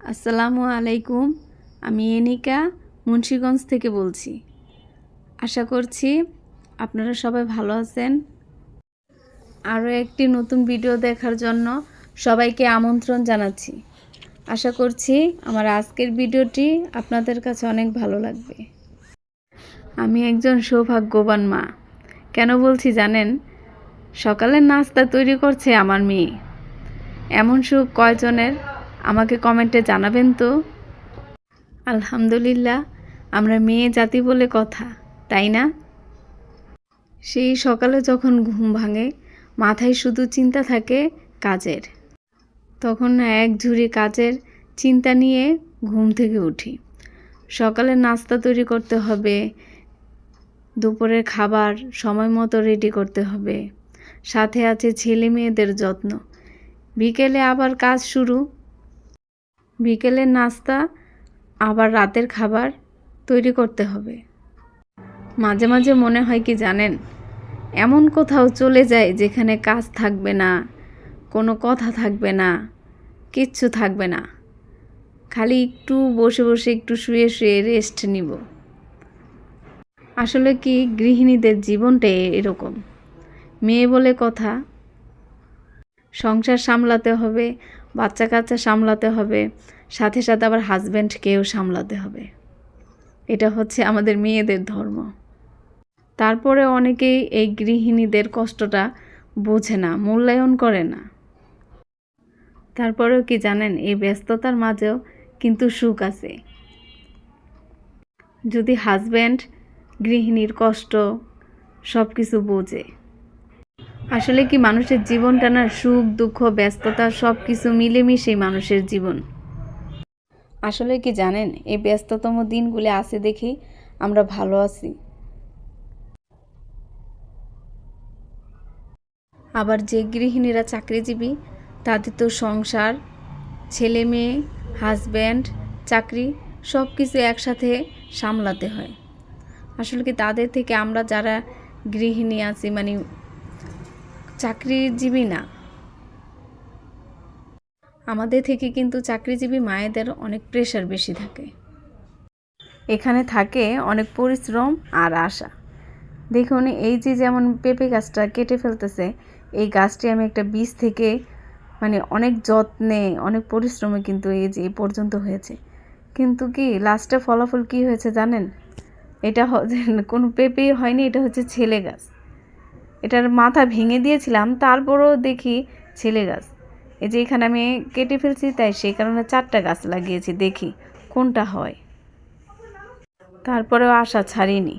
আসসালামু আলাইকুম, আমি এনিকা মুন্সীগঞ্জ থেকে বলছি। আশা করছি আপনারা সবাই ভালো আছেন। আরও একটি নতুন ভিডিও দেখার জন্য সবাইকে আমন্ত্রণ জানাচ্ছি। আশা করছি আমার আজকের ভিডিওটি আপনাদের কাছে অনেক ভালো লাগবে। আমি একজন সৌভাগ্যবান মা। কেন বলছি জানেন? সকালের নাস্তা তৈরি করছে আমার মেয়ে। এমন সুখ কয়জনের? আমাকে কমেন্টে জানাবেন তো। আলহামদুলিল্লাহ, আমরা মেয়ে জাতি বলে কথা, তাই না? সেই সকালে যখন ঘুম ভাঙে, মাথায় শুধু চিন্তা থাকে কাজের। তখন এক ঝুড়ি কাজের চিন্তা নিয়ে ঘুম থেকে উঠি। সকালে নাস্তা তৈরি করতে হবে, দুপুরের খাবার সময় মতো রেডি করতে হবে। সাথে আছে ছেলে মেয়েদের যত্ন। বিকেলে আবার কাজ শুরু বিকেলের নাস্তা, আবার রাতের খাবার তৈরি করতে হবে। মাঝে মাঝে মনে হয় কি জানেন, এমন কোথাও চলে যায় যেখানে কাজ থাকবে না, কোনো কথা থাকবে না, কিচ্ছু থাকবে না। খালি একটু বসে বসে একটু শুয়ে শুয়ে রেস্ট নিব। আসলে কি গৃহিণীদের জীবনটাই এরকম? মেয়ে বলে কথা, সংসার সামলাতে হবে বাচ্চা কাচ্চা সামলাতে হবে, সাথে সাথে আবার হাজব্যান্ডকেও সামলাতে হবে। এটা হচ্ছে আমাদের মেয়েদের ধর্ম। তারপরে অনেকেই এই গৃহিণীদের কষ্টটা বোঝে না, মূল্যায়ন করে না। তারপরেও কি জানেন, এই ব্যস্ততার মাঝেও কিন্তু সুখ আছে। যদি হাজব্যান্ড গৃহিণীর কষ্ট সব কিছু বোঝে আসলে কি মানুষের জীবনটা না সুখ, দুঃখ, ব্যস্ততা সব কিছু মিলেমিশেই মানুষের জীবন। আসলে কি জানেন, এই ব্যস্ততম দিনগুলি আছে দেখেই আমরা ভালো আছি। আবার যে গৃহিণীরা চাকরিজীবী, তাদের তো সংসার ছেলে মেয়ে হাজব্যান্ড চাকরি সব কিছু একসাথে সামলাতে হয়। আসলে কি তাদের থেকে আমরা যারা গৃহিণী আছি মানে চাকরিজীবী না। আমাদের থেকে কিন্তু চাকরিজীবী মায়েদের অনেক প্রেশার বেশি থাকে। এখানে থাকে অনেক পরিশ্রম আর আশা। দেখুন, এই যে যেমন পেঁপে গাছটা কেটে ফেলতেছে, এই গাছটি আমি একটা বীজ থেকে মানে অনেক যত্নে, অনেক পরিশ্রমে কিন্তু এই যে পর্যন্ত হয়েছে। কিন্তু কি লাস্টে ফলাফল কি হয়েছে জানেন? এটা কোনো পেঁপেই হয়নি, এটা হচ্ছে ছেলে গাছ। এটার মাথা ভেঙে দিয়েছিলাম, তারপরও দেখি ছেলে গাছ। এই যে এখানে আমি কেটে ফেলছি, তাই সেই কারণে চারটা গাছ লাগিয়েছি, দেখি কোনটা হয়। তারপরেও আশা ছাড়িনি।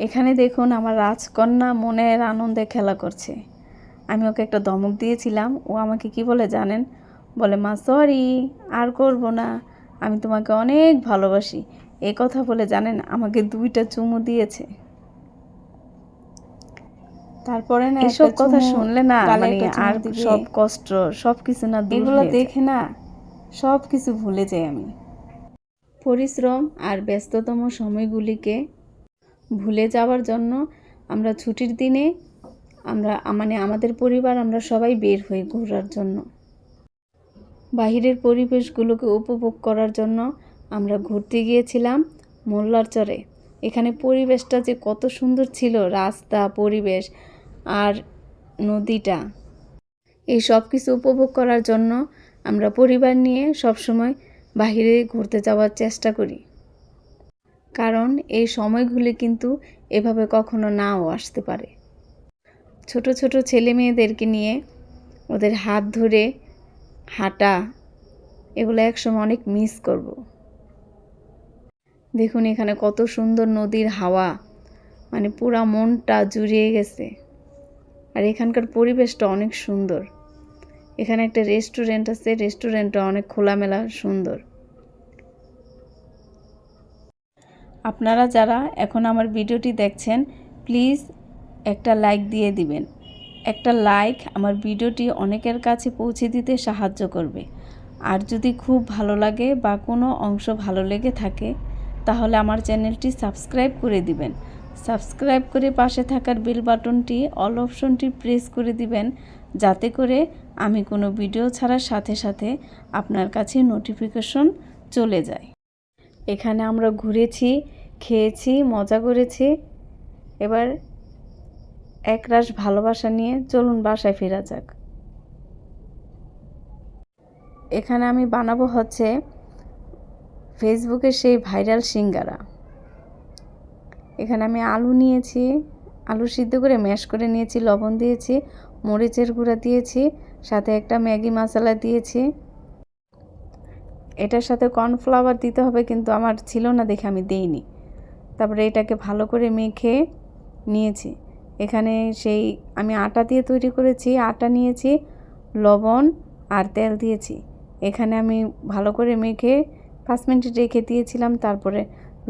এখানে দেখুন আমার রাজকন্যা মনের আনন্দে খেলা করছে। আমি ওকে একটা দমক দিয়েছিলাম, ও আমাকে কি বলে জানেন? বলে, মা সরি আর করব না, আমি তোমাকে অনেক ভালোবাসি। এই কথা বলে জানেন, আমাকে দুইটা চুমু দিয়েছে। তারপরে না এসব কথা শুনলে না মানে আর সব কষ্ট সব কিছু না এগুলো দেখে না সব কিছু ভুলে যাই আমি। পরিশ্রম আর ব্যস্ততম সময়গুলিকে ভুলে যাওয়ার জন্য আমরা ছুটির দিনে আমরা মানে আমাদের পরিবার আমরা সবাই বের হই ঘোরার জন্য। বাহিরের পরিবেশগুলোকে উপভোগ করার জন্য আমরা ঘুরতে গিয়েছিলাম মোল্লার চরে এখানে পরিবেশটা যে কত সুন্দর ছিল রাস্তা পরিবেশ আর নদীটা। এই সব কিছু উপভোগ করার জন্য আমরা পরিবার নিয়ে সবসময় বাহিরে ঘুরতে যাওয়ার চেষ্টা করি। কারণ এই সময়গুলি কিন্তু এভাবে কখনো নাও আসতে পারে। ছোট ছোট ছেলে মেয়েদেরকে নিয়ে ওদের হাত ধরে হাঁটা, এগুলো একসময় অনেক মিস করব। দেখুন এখানে কত সুন্দর নদীর হাওয়া মানে পুরা মনটা জুড়িয়ে গেছে। আর এখানকার পরিবেশটা অনেক সুন্দর। এখানে একটা রেস্টুরেন্ট আছে রেস্টুরেন্টটা অনেক খোলামেলা, সুন্দর। আপনারা যারা এখন আমার ভিডিওটি দেখছেন প্লিজ একটা লাইক দিয়ে দিবেন। একটা লাইক আমার ভিডিওটি অনেকের কাছে পৌঁছে দিতে সাহায্য করবে। আর যদি খুব ভালো লাগে বা কোনো অংশ ভালো লেগে থাকে, তাহলে আমার চ্যানেলটি সাবস্ক্রাইব করে দিবেন। সাবস্ক্রাইব করে পাশে থাকার বেল বাটনটি, অল অপশনটি প্রেস করে দিবেন, যাতে করে আমি কোনো ভিডিও ছাড়ার সাথে সাথে আপনার কাছে নোটিফিকেশন চলে যায়। এখানে আমরা ঘুরেছি, খেয়েছি, মজা করেছি। এবার একরাশ ভালোবাসা নিয়ে চলুন বাসায় ফেরা যাক। এখানে আমি বানাবো হচ্ছে ফেসবুকে সেই ভাইরাল সিঙ্গারা। এখানে আমি আলু নিয়েছি, আলু সিদ্ধ করে ম্যাশ করে নিয়েছি, লবণ দিয়েছি, মরিচের গুঁড়া দিয়েছি, সাথে একটা ম্যাগি মশলা দিয়েছি। এটার সাথে কর্নফ্লাওয়ার দিতে হবে কিন্তু আমার ছিল না দেখে আমি দেইনি। তারপরে এটাকে ভালো করে মেখে নিয়েছি। এখানে সেই আমি আটা দিয়ে তৈরি করেছি, আটা নিয়েছি, লবণ আর তেল দিয়েছি। এখানে আমি ভালো করে মেখে পাঁচ মিনিট রেখে দিয়েছিলাম, তারপরে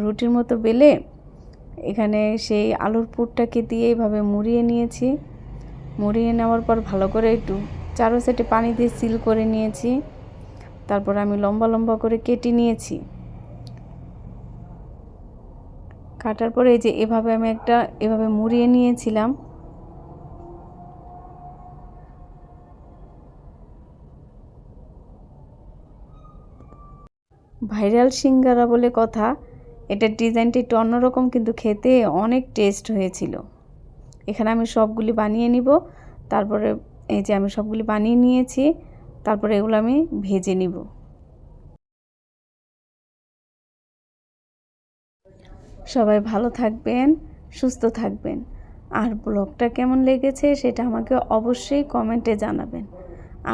রুটির মতো বেলে এখানে সেই আলুর পুরটাকে দিয়ে এইভাবে মুড়িয়ে নিয়েছি। মুড়িয়ে নেওয়ার পর ভালো করে একটু চারো সাইডে পানি দিয়ে সিল করে নিয়েছি। তারপর আমি লম্বা লম্বা করে কেটে নিয়েছি। কাটার পরে এই যে এভাবে আমি একটা, এভাবে মুড়িয়ে নিয়েছিলাম। ভাইরাল সিঙ্গারা বলে কথা। এটার ডিজাইনটা একটু অন্যরকম, কিন্তু খেতে অনেক টেস্ট হয়েছিল। এখানে আমি সবগুলি বানিয়ে নিব। তারপরে এই যে আমি সবগুলি বানিয়ে নিয়েছি, তারপরে এগুলো আমি ভেজে নিব। সবাই ভালো থাকবেন, সুস্থ থাকবেন। আর ব্লগটা কেমন লেগেছে সেটা আমাকে অবশ্যই কমেন্টে জানাবেন।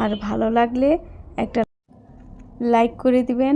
আর ভালো লাগলে একটা লাইক করে দিবেন।